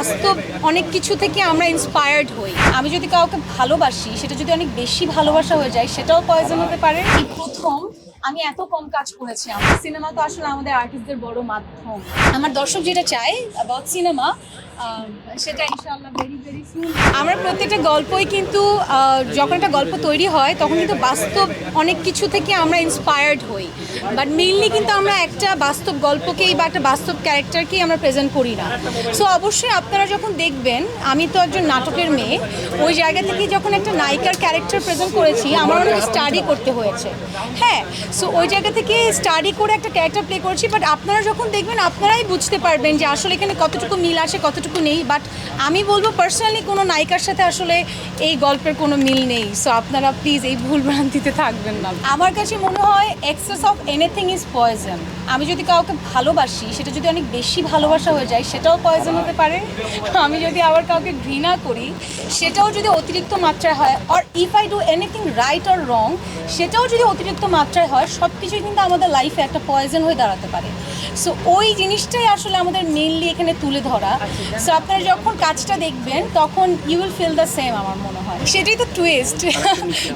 বাস্তব অনেক কিছু থেকে আমরা ইন্সপায়ার্ড হই। আমি যদি কাউকে ভালোবাসি, সেটা যদি অনেক বেশি ভালোবাসা হয়ে যায়, সেটাও পয়জন হতে পারে। এই প্রথম আমি এত কম কাজ করেছি, আমার সিনেমা তো আসলে আমাদের আর্টিস্টদের বড় মাধ্যম। আমার দর্শক যেটা চায় অ্যাবাউট সিনেমা সেটা ইনশাআল্লাহ ভেরি ভেরি সুন আমরা প্রত্যেকটা গল্পই কিন্তু যখন একটা গল্প তৈরি হয়, তখন কিন্তু বাস্তব অনেক কিছু থেকে আমরা ইন্সপায়ার্ড হই। বাট মেইনলি কিন্তু আমরা একটা বাস্তব গল্পকেই বা একটা বাস্তব ক্যারেক্টারকেই আমরা প্রেজেন্ট করি না। সো অবশ্যই আপনারা যখন দেখবেন, আমি তো একজন নাটকের মেয়ে, ওই জায়গা থেকে যখন একটা নায়িকার ক্যারেক্টার প্রেজেন্ট করেছি, আমার অনেক স্টাডি করতে হয়েছে। হ্যাঁ সো ওই জায়গা থেকে স্টাডি করে একটা ক্যারেক্টার প্লে করছি বাট আপনারা যখন দেখবেন, আপনারাই বুঝতে পারবেন যে আসলে এখানে কতটুকু মিল আছে, কতটুকু নেই। বাট আমি বলব পার্সোনালি কোনো নায়িকার সাথে আসলে এই গল্পের কোনো মিল নেই। সো আপনারা প্লিজ এই ভুল ভ্রান্তিতে থাকবেন না। আমার কাছে মনে হয় excess of anything is poison আমি যদি কাউকে ভালোবাসি, সেটা যদি অনেক বেশি ভালোবাসা হয়ে যায়, সেটাও পয়জন হতে পারে। আমি যদি আবার কাউকে ঘৃণা করি, সেটাও যদি অতিরিক্ত মাত্রায় হয় or if I do anything right or wrong সেটাও যদি অতিরিক্ত মাত্রায় হয় সব কিছুই কিন্তু আমাদের লাইফে একটা পয়জন হয়ে দাঁড়াতে পারে। সো ওই জিনিসটাই আসলে আমাদের মেনলি এখানে তুলে ধরা। সো আপনারা যখন কাজটা দেখবেন তখন you will feel the same আমার মনে হয়। সেটাই তো টুইস্ট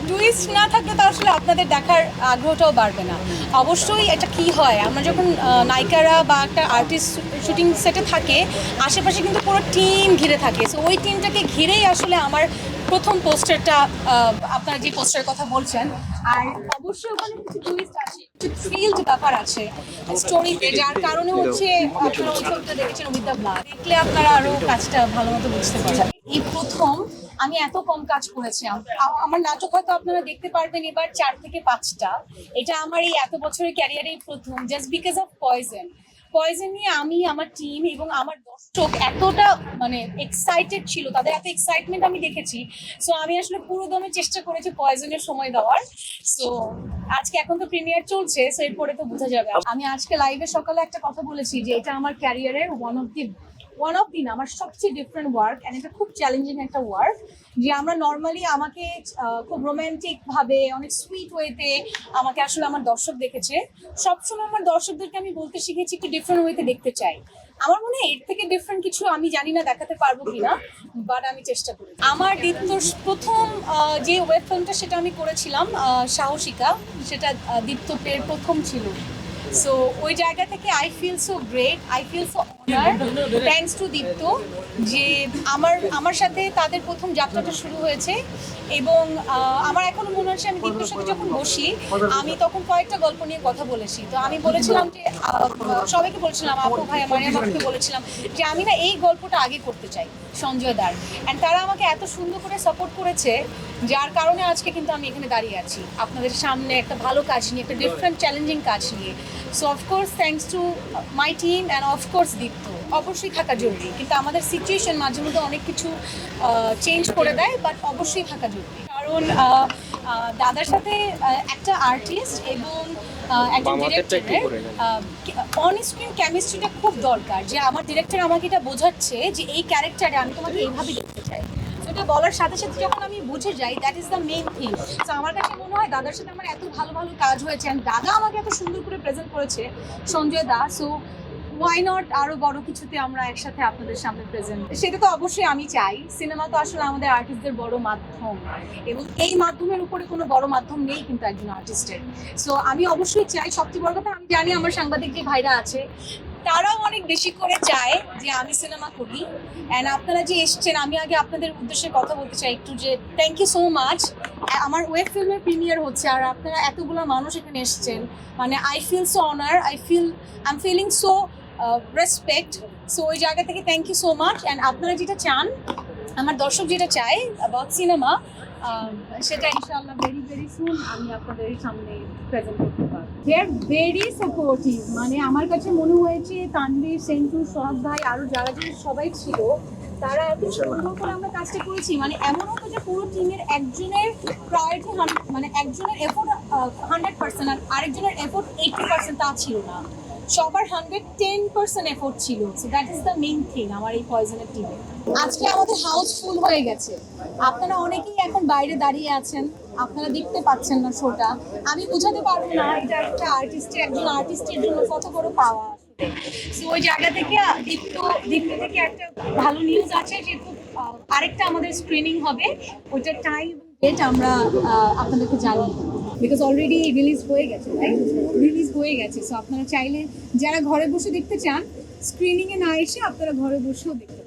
টুইস্ট না থাকলে তো আসলে আপনাদের দেখার আগ্রহটাও বাড়বে না। অবশ্যই এটা কি হয়? আমরা যখন নায়িকারা বা একটা আর্টিস্ট শুটিং সেটে থাকে আশেপাশে কিন্তু পুরো টিম ঘিরে থাকে। সো ওই টিমটাকে ঘিরেই আসলে আমার প্রথম পোস্টারটা আপনারা যে পোস্টারের কথা বলছেন আর অবশ্যই ওখানে কিছু টুইস্ট আছে থ্রিলড ব্যাপার আছে স্টোরিতে যার কারণে হচ্ছে আপনারা ওই ছবিটা দেখেছেন, অমিতা দ্য দেখলে আপনারা আরও কাজটা ভালো মতো বুঝতে পারবেন। এই প্রথম আমি এত কম কাজ করেছি আমার নাটক হয়তো আপনারা দেখতে পারবেন এবার চার থেকে পাঁচটা। এটা আমার এই এত বছরের ক্যারিয়ারেই প্রথম just because of poison poison নিয়ে আমি আমার টিম এবং আমার দর্শক এতটা মানে এক্সাইটেড ছিল তাদের এত এক্সাইটমেন্ট আমি দেখেছি। সো আমি আসলে পুরো দমে চেষ্টা করেছি পয়জনের সময় দেওয়ার। সো আজকে এখন তো প্রিমিয়ার চলছে সো এরপরে তো বোঝা যাবে। আমি আজকে লাইভে সকালে একটা কথা বলেছি যে এটা আমার ক্যারিয়ারের one of the one of দিন আমার সবচেয়ে ডিফারেন্ট ওয়ার্ক অ্যান্ড এটা খুব চ্যালেঞ্জিং একটা ওয়ার্ক যে আমরা নর্মালি আমাকে খুব রোমান্টিক ভাবে অনেক সুইট ওয়েতে আমাকে আসলে আমার দর্শক দেখেছে। সবসময় আমার দর্শকদেরকে আমি বলতে শিখেছি একটু ডিফারেন্ট ওয়েতে দেখতে চাই। আমার মনে হয় এর থেকে ডিফারেন্ট কিছু আমি জানি না দেখাতে পারব কিনা বাট আমি চেষ্টা করি। আমার দীপ্তর প্রথম যে ওয়েব ফিল্মটা সেটা আমি করেছিলাম সাহসিকা সেটা আহ, দীপ্ত প্রথম ছিল। সো ওই জায়গা থেকে I feel so great I feel so honour thanks to Deepto যে আমার আমার সাথে তাদের প্রথম যাত্রাটা শুরু হয়েছে এবং আমার এখনও মনে হচ্ছে আমি দীপ্তর সাথে যখন বসি আমি তখন কয়েকটা গল্প নিয়ে কথা বলেছি। তো আমি বলেছিলাম যে সবাইকে বলেছিলাম আপু ভাই মারিয়া বাবুকে বলেছিলাম যে আমি না এই গল্পটা আগে করতে চাই সঞ্জয় দার। অ্যান্ড তারা আমাকে এত সুন্দর করে সাপোর্ট করেছে যার কারণে আজকে কিন্তু আমি এখানে দাঁড়িয়ে আছি। আপনাদের সামনে একটা ভালো কাজ নিয়ে একটা ডিফারেন্ট চ্যালেঞ্জিং কাজ নিয়ে। So of course thanks to my team and of course Deepto অবশ্যই থাকা জরুরি কিন্তু আমাদের সিচুয়েশন মাঝে মধ্যে অনেক কিছু চেঞ্জ করে দেয় বাট অবশ্যই থাকা জরুরি। কারণ দাদার সাথে একটা আর্টিস্ট এবং একজন ডিরেক্টরের অন স্ক্রিন কেমিস্ট্রিটা খুব দরকার যে আমার ডিরেক্টর আমাকে এটা বোঝাচ্ছে যে এই ক্যারেক্টারে আমি তোমাকে এইভাবে দেখতে চাই। এটা বলার সাথে সাথে যখন আমি বুঝে যাই that is the main thing তো আমার কাছে মনে হয় দাদার সাথে আমার এত ভালো ভালো কাজ হয়েছে and দাদা আমাকে এত সুন্দর করে প্রেজেন্ট করেছে, Sanjay da so why not আরও বড় কিছুতে আমরা একসাথে আপনাদের সামনে প্রেজেন্ট সেটা তো অবশ্যই আমি চাই। সিনেমা তো আসলে আমাদের আর্টিস্টদের বড় মাধ্যম। এবং এই মাধ্যমের উপরে কোনো বড় মাধ্যম নেই কিন্তু একজন আর্টিস্টের সো আমি অবশ্যই চাই। সবচেয়ে বড় কথা, আমি জানি আমার সাংবাদিক যে ভাইরা আছে তারাও অনেক বেশি করে চায় যে আমি সিনেমা করি। অ্যান্ড আপনারা যে এসছেন, আমি আগে আপনাদের উদ্দেশ্যে কথা বলতে চাই একটু যে থ্যাংক ইউ সো মাচ আমার ওয়েব ফিল্মের প্রিমিয়ার হচ্ছে আর আপনারা এতগুলো মানুষ এখানে এসছেন। মানে I feel so honour I feel I am feeling so respect so ওই জায়গা থেকে thank you so much and আপনারা যেটা চান, আমার দর্শক যেটা চায় অ্যাবাউট সিনেমা সেটা ইনশাআল্লাহ ভেরি ভেরি সুন আমি আপনাদের সামনে প্রেজেন্ট করতে দে আর ভেরি সাপোর্টিভ মানে আমার কাছে মনে হয়েছে তানভীর সেন্টু সোহাগ ভাই আরও যারা যারা সবাই ছিল তারা এত সুন্দর করে আমরা কাজটা করেছি। মানে এমন হতো যে পুরো টিমের একজনের প্রায়োরিটি মানে একজনের এফোর্ট হান্ড্রেড পার্সেন্ট আর আরেকজনের এফোর্ট এইটি পার্সেন্ট তা ছিল না। সবার হান্ড্রেড টেন পার্সেন্ট এফোর্ট ছিল। So that is the main thing আমার এই পয়জনের টিমে আজকে আমাদের হাউস ফুল হয়ে গেছে। আপনারা অনেকেই এখন বাইরে দাঁড়িয়ে আছেন। আপনারা দেখতে পাচ্ছেন না শোটা। আমি বুঝাতে পারব না এটা একটা আর্টিস্টের একজন আর্টিস্টের জন্য কত বড় পাওয়া সো ওই জায়গা থেকে দীপ্ত দীপ্ত থেকে একটা ভালো নিউজ আছে যে খুব আরেকটা আমাদের স্ক্রিনিং হবে। ওইটার টাইম ডেট আমরা আপনাদেরকে জানি বিকজ অলরেডি রিলিজ হয়ে গেছে রাইট রিলিজ হয়ে গেছে। সো আপনারা চাইলে যারা ঘরে বসে দেখতে চান স্ক্রিনিং এ না এসে আপনারা ঘরে বসেও দেখতে